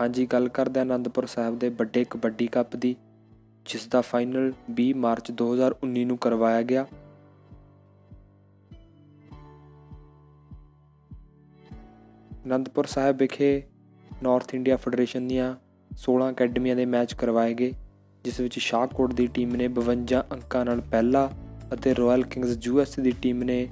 ਹਾਂਜੀ, ਗੱਲ ਕਰਦੇ ਹਾਂ ਆਨੰਦਪੁਰ ਸਾਹਿਬ ਦੇ ਵੱਡੇ ਕਬੱਡੀ ਕੱਪ ਦੀ, ਜਿਸ ਦਾ ਫਾਈਨਲ 20 ਮਾਰਚ 2019 ਨੂੰ ਕਰਵਾਇਆ ਗਿਆ। ਅਨੰਦਪੁਰ ਸਾਹਿਬ ਵਿਖੇ ਨਾਰਥ ਇੰਡੀਆ ਫੈਡਰੇਸ਼ਨ ਦੀਆਂ 16 ਅਕੈਡਮੀਆਂ ਦੇ ਮੈਚ ਕਰਵਾਏ ਗਏ, ਜਿਸ ਵਿੱਚ ਸ਼ਾਹਕੋਟ ਦੀ ਟੀਮ ਨੇ 52 ਅੰਕਾਂ ਨਾਲ ਪਹਿਲਾ ਅਤੇ ਰਾਇਲ ਕਿੰਗਸ ਯੂਐਸ ਦੀ ਟੀਮ ਨੇ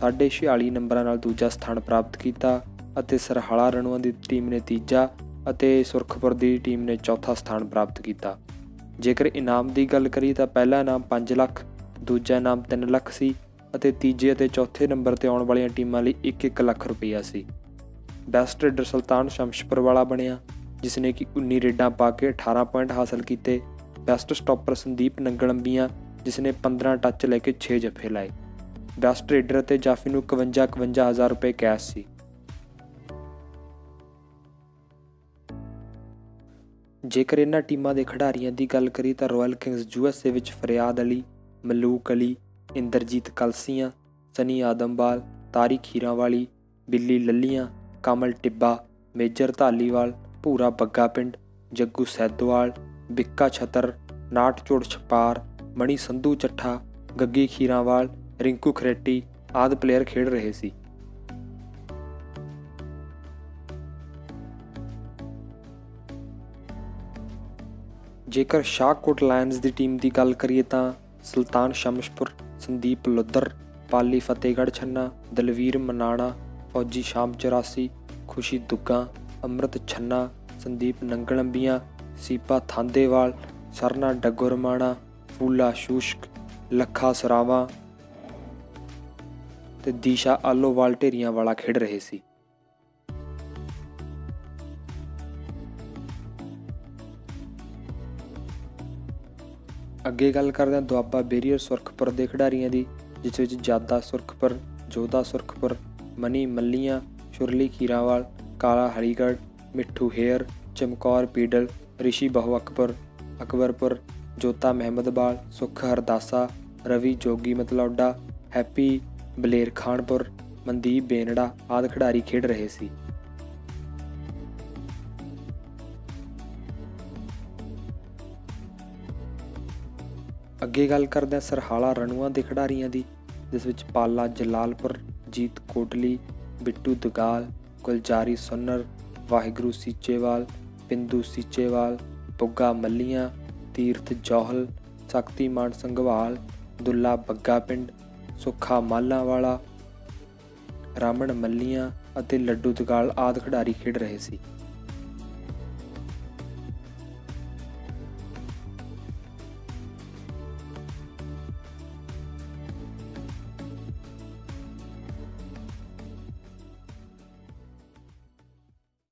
46 ਨੰਬਰਾਂ ਨਾਲ ਦੂਜਾ ਸਥਾਨ ਪ੍ਰਾਪਤ ਕੀਤਾ ਅਤੇ ਸਰਹਾਲਾ ਰਣੂਆਂ ਦੀ ਟੀਮ ਨੇ ਤੀਜਾ ਅਤੇ ਸੁਰਖਪੁਰ ਦੀ ਟੀਮ ਨੇ ਚੌਥਾ ਸਥਾਨ ਪ੍ਰਾਪਤ ਕੀਤਾ। ਜੇਕਰ ਇਨਾਮ ਦੀ ਗੱਲ ਕਰੀਏ ਤਾਂ ਪਹਿਲਾ ਇਨਾਮ 5 ਲੱਖ, ਦੂਜਾ ਇਨਾਮ 3 ਲੱਖ ਸੀ ਅਤੇ ਤੀਜੇ ਅਤੇ ਚੌਥੇ ਨੰਬਰ ਤੇ ਆਉਣ ਵਾਲੀਆਂ ਟੀਮਾਂ ਲਈ 1-1 ਲੱਖ ਰੁਪਈਆ ਸੀ। ਬੈਸਟ ਰੇਡਰ ਸੁਲਤਾਨ ਸ਼ਮਸ਼ਪੁਰ ਵਾਲਾ ਬਣਿਆ ਜਿਸ ਨੇ ਕਿ 19 ਰੇਡਾਂ ਪਾ ਕੇ 18 ਪੁਆਇੰਟ ਹਾਸਲ ਕੀਤੇ। ਬੈਸਟ ਸਟਾਪਰ ਸੰਦੀਪ ਨੰਗਲੰਬੀਆਂ ਜਿਸ ਨੇ 15 ਟੱਚ ਲੈ ਕੇ 6 ਜੱਫੇ ਲਾਏ। ਬੈਸਟ ਰੇਡਰ ਅਤੇ ਜਾਫੀ ਨੂੰ 51 51000 ਰੁਪਏ ਕੈਸ਼ ਸੀ। ਜੇਕਰ ਇਹਨਾਂ ਟੀਮਾਂ ਦੇ ਖਿਡਾਰੀਆਂ ਦੀ ਗੱਲ ਕਰੀ ਤਾਂ ਰਾਇਲ ਕਿੰਗਸ ਯੂਐਸਏ ਵਿੱਚ ਫਰਿਆਦ ਅਲੀ, ਮਲੂਕ ਅਲੀ, ਇੰਦਰਜੀਤ ਕਲਸੀਆਂ, ਸਨੀ ਆਦਮਵਾਲ ਤਾਰਿਕ ਹੀਰਾਵਾਲੀ, ਬਿੱਲੀ ਲੱਲੀਆਂ, ਕਮਲ ਟਿੱਬਾ, ਮੇਜਰ ਧਾਲੀਵਾਲ, ਭੂਰਾ ਬੱਗਾ ਪਿੰਡ ਜੱਗੂ ਸੈਦੋਵਾਲ, ਬਿੱਕਾ ਛਤਰ ਨਾਟਚੋੜ ਛਪਾਰ, ਮਣੀ ਸੰਧੂ ਚੱਠਾ, ਗੱਗੀ ਖੀਰਾਵਾਲ, ਰਿੰਕੂ ਖਰੇਟੀ ਆਦ ਪਲੇਅਰ ਖੇਡ ਰਹੇ ਸੀ। ਜੇਕਰ ਸ਼ਾਹਕੋਟ ਲਾਇਨਸ ਦੀ ਟੀਮ ਦੀ ਗੱਲ ਕਰੀਏ ਤਾਂ ਸੁਲਤਾਨ ਸ਼ਮਸ਼ਪੁਰ, ਸੰਦੀਪ ਲੁੱਦਰ ਪਾਲੀ ਫਤਿਹਗੜ੍ਹ ਛੰਨਾ, ਦਲਵੀਰ ਮਨਾਣਾ, ਫੌਜੀ ਸ਼ਾਮ 84 ਖੁਸ਼ੀ ਦੁੱਗਾ, ਅੰਮ੍ਰਿਤ ਛੰਨਾ, ਸੰਦੀਪ ਨੰਗਲੰਬੀਆਂ ਸੀਪਾ ਥਾਂਦੇਵਾਲ, ਸਰਨਾ ਡੱਗੁਰਮਾਣਾ, ਫੂਲਾ ਸ਼ੂਸ਼ਕ, ਲੱਖਾ ਸਰਾਵਾ ਤੇ ਦੀਸ਼ਾ ਆਲੋਵਾਲ ਢੇਰੀਆਂ ਵਾਲਾ ਖੇਡ ਰਹੇ ਸੀ। ਅੱਗੇ ਗੱਲ ਕਰਦੇ ਹਾਂ ਦੁਆਬਾ ਬੇਰੀਅਰ ਸੁਰਖਪੁਰ ਦੇ ਖਿਡਾਰੀਆਂ ਦੀ, ਜਿਸ ਵਿੱਚ ਜਾਦਾ ਸੁਰਖਪੁਰ ਜੋਦਾ ਸੁਰਖਪੁਰ, ਮਨੀ ਮੱਲੀਆਂ, ਸ਼ੁਰਲੀ ਖੀਰਾਵਾਲ, ਕਾਲਾ ਹਰੀਗੜ ਮਿੱਠੂ ਹੇਅਰ, ਚਮਕੌਰ ਪੀਡਲ, ਰਿਸ਼ੀ ਬਹੁ ਅਕਬਰ ਅਕਬਰਪੁਰ ਜੋਤਾ ਮਹਿਮਦਬਾਲ ਸੁਖ ਹਰਦਾਸਾ, ਰਵੀ ਜੋਗੀ ਮਤਲੌਡਾ, ਹੈਪੀ ਬਲੇਰ ਖਾਨਪੁਰ ਮਨਦੀਪ ਬੇਨੜਾ ਆਦਿ ਖਿਡਾਰੀ ਖੇਡ ਰਹੇ ਸੀ। ਅੱਗੇ ਗੱਲ ਕਰਦੇ ਸਰਹਾਲਾ ਰਣੂਆਂ ਦੇ ਖਿਡਾਰੀਆਂ ਦੀ, ਜਿਸ ਵਿੱਚ ਪਾਲਾ, ਜਲਾਲਪੁਰ, ਜੀਤ ਕੋਟਲੀ, ਬਿੱਟੂ ਦਗਾਲ ਗੁਲਜਾਰੀ ਸੁੰਨਰ, ਵਾਹਿਗੁਰੂ ਸੀਚੇਵਾਲ, ਪਿੰਦੂ ਸੀਚੇਵਾਲ, ਪੁੱਗਾ ਮੱਲੀਆਂ, ਤੀਰਥ ਜੋਹਲ ਸ਼ਕਤੀਮਾਨ ਸੰਘਵਾਲ, ਦੁੱਲਾ ਬੱਗਾ ਪਿੰਡ, ਸੁੱਖਾ ਮਾਲਾ ਵਾਲਾ ਰਾਮਣ ਮੱਲੀਆਂ ਅਤੇ ਲੱਡੂ ਦਗਾਲ ਆਦ ਖਿਡਾਰੀ ਖੇਡ ਰਹੇ ਸੀ।